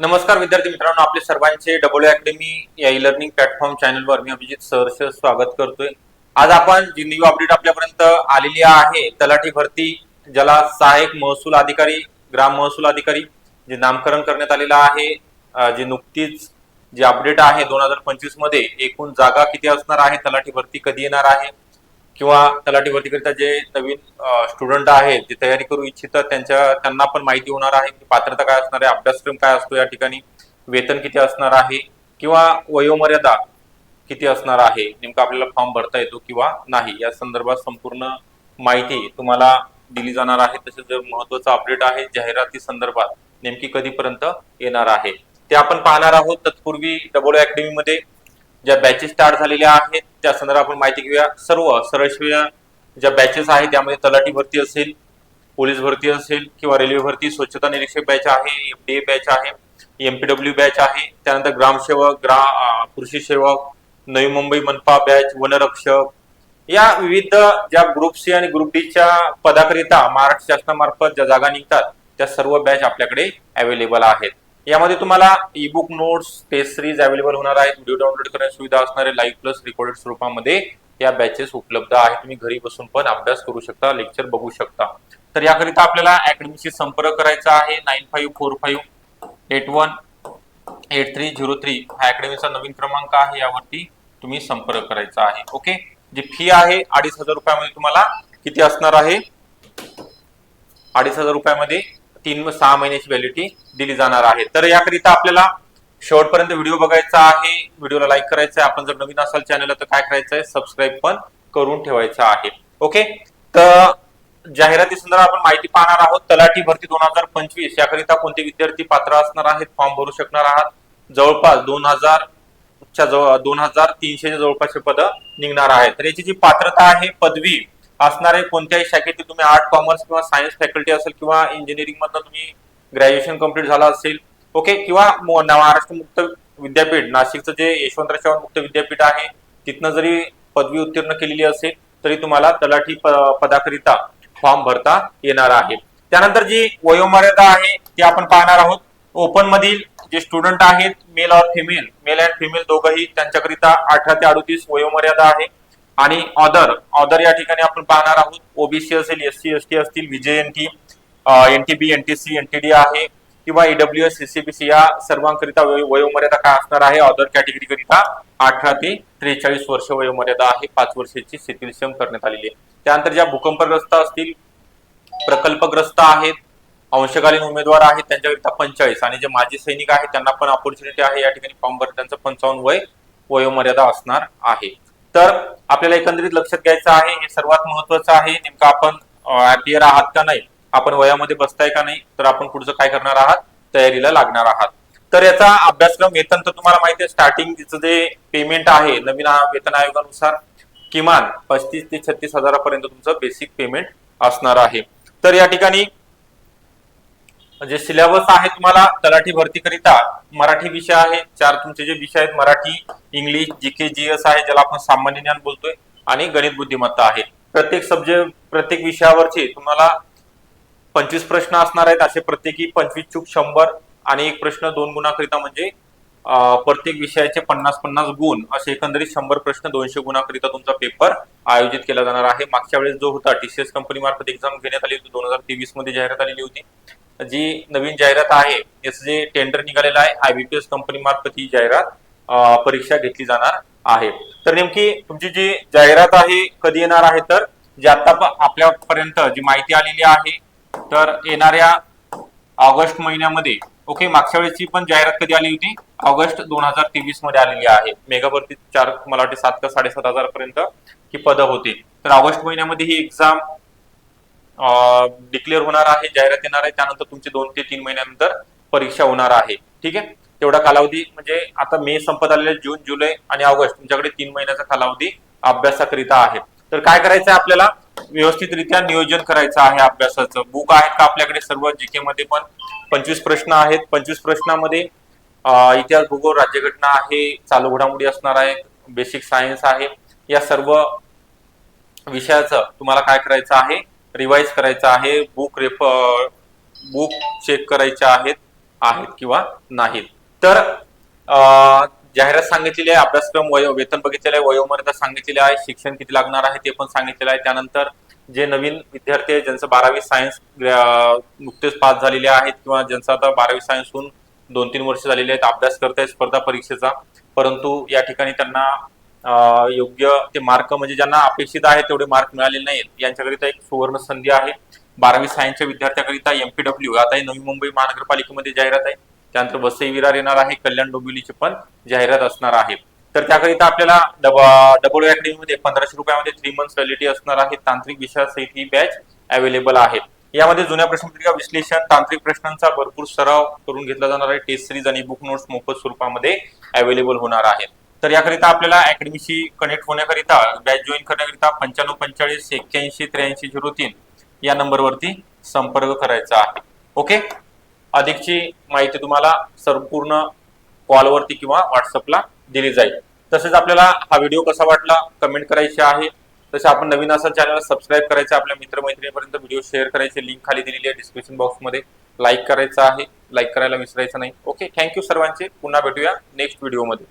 नमस्कार विद्यार्थी मित्रांनो आपले सर्वांचे डबल अकॅडमी या ई लर्निंग प्लॅटफॉर्म चॅनलवर मी अभिजित सहर्ष स्वागत करतोय. आज आपण जी न्यू अपडेट आपल्यापर्यंत आलेली आहे तलाठी भरती ज्याला सहाय्यक महसूल अधिकारी ग्राम महसूल अधिकारी जे नामकरण करण्यात आलेलं आहे जे नुकतीच जे अपडेट आहे दोन हजार पंचवीसमध्ये एकूण जागा किती असणार आहे तलाठी भरती कधी येणार आहे किंवा तलाठी भरतीकरिता जे नवीन स्टुडंट आहेत जे तयारी करू इच्छितात त्यांच्या त्यांना पण माहिती होणार आहे की पात्रता काय असणार आहे अभ्यासक्रम काय असतो या ठिकाणी वेतन किती असणार आहे किंवा वयोमर्यादा किती असणार आहे नेमका आपल्याला फॉर्म भरता येतो किंवा नाही या संदर्भात संपूर्ण माहिती तुम्हाला दिली जाणार आहे. तसेच जे महत्वाचं अपडेट आहे जाहिराती संदर्भात नेमकी कधीपर्यंत येणार आहे. ते आपण पाहणार आहोत. तत्पूर्वी डबल अकॅडमीमध्ये ज्या बॅचेस स्टार्ट झालेल्या आहेत त्या संदर्भात आपण माहिती घेऊया. सर्व सरळ ज्या बॅचेस आहेत त्यामध्ये तलाठी भरती असेल पोलीस भरती असेल किंवा रेल्वे भरती स्वच्छता निरीक्षक बॅच आहे एफडीए बॅच आहे एमपीडब्ल्यू बॅच आहे त्यानंतर ग्रामसेवक ग्रा कृषी सेवक नवी मुंबई मनपा बॅच वनरक्षक. या विविध ज्या ग्रुप सी आणि ग्रुप डीच्या पदाकरिता महाराष्ट्र शासनामार्फत ज्या जागा निघतात त्या सर्व बॅच आपल्याकडे अवेलेबल आहेत. यामध्ये तुम्हाला e book notes test series available होणार आहेत. व्हिडिओ डाउनलोड करण्याची सुविधा असणारे लाईव्ह प्लस रेकॉर्डेड स्वरूपामध्ये या बॅचेस उपलब्ध आहेत. तुम्ही घरी बसून पण अभ्यास करू शकता लेक्चर बघू शकता. तर याकरिता आपल्याला अकॅडमीशी संपर्क करायचा आहे. Nine five four five eight one eight three zero three हा अकॅडमीचा नवीन क्रमांक आहे. यावरती तुम्ही संपर्क करायचा आहे. ओके जी फी आहे अडीच हजार रुपयामध्ये तुम्हाला किती असणार आहे? अडीच हजार रुपयामध्ये तीन सहा महिन्याची व्हॅलिडिटी दिली जाणार आहे. तर याकरिता आपल्याला शेवटपर्यंत व्हिडिओ बघायचा आहे. व्हिडिओला लाईक करायचा आहे. आपण जर नवीन असाल चॅनलला तर काय करायचं आहे? सबस्क्राईब पण करून ठेवायचं आहे. ओके तर जाहिराती संदर्भात आपण माहिती पाहणार आहोत. तलाठी भरती दोन हजार पंचवीस. याकरिता कोणते विद्यार्थी पात्र असणार आहेत? फॉर्म भरू शकणार आहात. जवळपास दोन हजार च्या जवळ दोन हजार तीनशेच्या जवळपासचे पद निघणार आहेत. तर याची जी पात्रता आहे पदवी असणारे कोणत्याही शाखेतील तुम्ही आर्ट कॉमर्स किंवा सायन्स फॅकल्टी असेल किंवा इंजिनिअरिंग मधनं तुम्ही ग्रॅज्युएशन कंप्लीट झाला असेल ओके किंवा महाराष्ट्र मुक्त विद्यापीठ नाशिकचं जे यशवंतराव चव्हाण मुक्त विद्यापीठ आहे तिथनं जरी पदवी उत्तीर्ण केलेली असेल तरी तुम्हाला तलाठी पदाकरिता फॉर्म भरता येणार आहे. त्यानंतर जी वयोमर्यादा आहे ती आपण पाहणार आहोत. ओपन मधील जे स्टुडंट आहेत मेल और फिमेल मेल अँड फिमेल दोघंही त्यांच्याकरिता अठरा ते अडतीस वयोमर्यादा आहे. आणि ऑदर ऑदर या ठिकाणी आपण पाहणार आहोत. ओबीसी असेल एस सी एस टी असतील VJ NT NTB NTC NTD आहे किंवा ईडब्ल्यू एस सीसीबीसी या सर्वांकरिता वयोमर्यादा काय असणार आहे? ऑदर कॅटेगरी करिता अठरा ते त्रेचाळीस वर्ष वयोमर्यादा आहे. पाच वर्षाची शिथिलक्षम करण्यात आलेली आहे. त्यानंतर ज्या भूकंपग्रस्त असतील प्रकल्पग्रस्त आहेत अंशकालीन उमेदवार आहेत त्यांच्याकरिता पंचेचाळीस आणि जे माजी सैनिक आहेत त्यांना पण ऑपॉर्च्युनिटी आहे. या ठिकाणी फॉर्म भरत त्यांचं पंचावन्न वय वयोमर्यादा असणार आहे. तर आपल्याला एकंदरीत लक्षात घ्यायचं आहे हे सर्वात महत्वाचं आहे नेमकं आपण अपियर आहात का नाही आपण वयामध्ये बसताय का नाही तर आपण पुढचं काय करणार आहात तयारीला लागणार आहात. तर याचा अभ्यासक्रम वेतन तर तुम्हाला माहिती आहे स्टार्टिंग जे पेमेंट आहे नवीन वेतन आयोगानुसार किमान पस्तीस ते छत्तीस हजारापर्यंत तुमचं बेसिक पेमेंट असणार आहे. तर या ठिकाणी म्हणजे जे सिलेबस आहे तुम्हाला तलाठी भरतीकरिता. मराठी विषय आहे. चार तुमचे जे विषय आहेत मराठी इंग्लिश जीके जीएस आहे ज्याला आपण सामान्य ज्ञान बोलतोय आणि गणित बुद्धिमत्ता आहे. प्रत्येक सब्जेक्ट प्रत्येक विषयावरचे तुम्हाला पंचवीस प्रश्न असणार आहेत असे प्रत्येकी पंचवीस चूक शंभर आणि एक प्रश्न दोन गुणाकरिता म्हणजे प्रत्येक विषयाचे पन्नास पन्नास गुण असे एकंदरीत शंभर प्रश्न दोनशे गुणाकरिता तुमचा पेपर आयोजित केला जाणार आहे. मागच्या वेळेस जो होता टीसीएस कंपनी मार्फत एक्झाम घेण्यात आली होती दोन हजार तेवीसमध्ये जाहिरात आलेली होती. जी नवीन जाहिरात आहे याचं जे टेंडर निघालेलं आहे आयबीपीएस कंपनी मार्फत ही जाहिरात परीक्षा घेतली जाणार आहे. तर नेमकी तुमची जी जाहिरात आहे कधी येणार आहे? तर जे आता आपल्यापर्यंत जी माहिती आलेली आहे तर येणाऱ्या ऑगस्ट महिन्यामध्ये ओके मागच्या वेळेची पण जाहिरात कधी आली होती? ऑगस्ट दोन हजार तेवीसमध्ये आलेली आहे. मेगावरती चार मला वाटते सात का साडेसात हजारापर्यंत ही पदं होती. तर ऑगस्ट महिन्यामध्ये ही एक्झाम डिक्लेअर होणार आहे जाहिरात येणार आहे त्यानंतर तुमची दोन ते तीन महिन्यानंतर परीक्षा होणार आहे. ठीक आहे? तेवढा कालावधी म्हणजे आता मे संपत आलेले जून जुलै आणि ऑगस्ट तुमच्याकडे तीन महिन्याचा कालावधी अभ्यासाकरिता आहे. तर काय करायचं आहे आपल्याला? व्यवस्थितरित्या नियोजन करायचं आहे अभ्यासाचं. बुक आहेत का आपल्याकडे? सर्व जीके मध्ये पण पंचवीस प्रश्न आहेत. पंचवीस प्रश्नामध्ये इतिहास भूगोल राज्यघटना आहे चालू घडामोडी असणार आहे बेसिक सायन्स आहे. या सर्व विषयाचं तुम्हाला काय करायचं आहे? रिवाइज करायचं आहे बुक रेफ बुक चेक करायचे आहेत आहेत किंवा नाहीत. तर जाहिरात सांगितलेली आहे अभ्यासक्रम वयो वेतन बघितलेलं आहे वयोमर्यादा सांगितलेली आहे शिक्षण किती लागणार आहे ते पण सांगितलेलं आहे. त्यानंतर जे नवीन विद्यार्थी आहेत ज्यांचं बारावी सायन्स नुकतेच पास झालेले आहेत किंवा ज्यांचं आता बारावी सायन्स होऊन दोन तीन वर्ष झालेले आहेत अभ्यास करतायत स्पर्धा परीक्षेचा परंतु या ठिकाणी त्यांना योग्य ते मार्क म्हणजे ज्यांना अपेक्षित आहे तेवढे मार्क मिळालेले नाहीत. यांच्याकरिता एक सुवर्ण संधी आहे. बारावी सायन्सच्या विद्यार्थ्याकरिता एमपीडब्ल्यू आता ही नवी मुंबई महानगरपालिकेमध्ये जाहिरात आहे. त्यानंतर वसई विरार येणार आहे. कल्याण डोंबिवलीची पण जाहिरात असणार आहे. तर त्याकरिता आपल्याला डबल अकॅडमीमध्ये पंधराशे रुपयामध्ये थ्री मंथ व्हॅलिटी असणार आहे. तांत्रिक विषयासहित ही बॅच अवेलेबल आहे. यामध्ये जुन्या प्रश्नपत्रिका विश्लेषण तांत्रिक प्रश्नांचा भरपूर सराव करून घेतला जाणार आहे. टेस्ट सिरीज आणि बुक नोट्स मोफत स्वरूपामध्ये अवेलेबल होणार आहेत तर याकरिता आपल्याला अकॅडमीशी कनेक्ट होण्याकरिता बॅच जॉईन करण्याकरिता पंच्याण्णव पंचेचाळीस एक्क्याऐंशी त्र्याऐंशी झिरो तीन या नंबरवरती संपर्क करायचा आहे. ओके अधिकची माहिती तुम्हाला संपूर्ण कॉलवरती किंवा व्हॉट्सअपला दिली जाईल. तसेच आपल्याला हा व्हिडिओ कसा वाटला कमेंट करायची आहे. तसे आपण नवीन असा चॅनलला सबस्क्राईब करायचं आपल्या मित्रमैत्रिणीपर्यंत व्हिडिओ शेअर करायचे लिंक खाली दिलेली आहे डिस्क्रिप्शन बॉक्समध्ये लाईक करायचं आहे लाईक करायला विसरायचं नाही. ओके थँक्यू सर्वांचे. पुन्हा भेटूया नेक्स्ट व्हिडिओमध्ये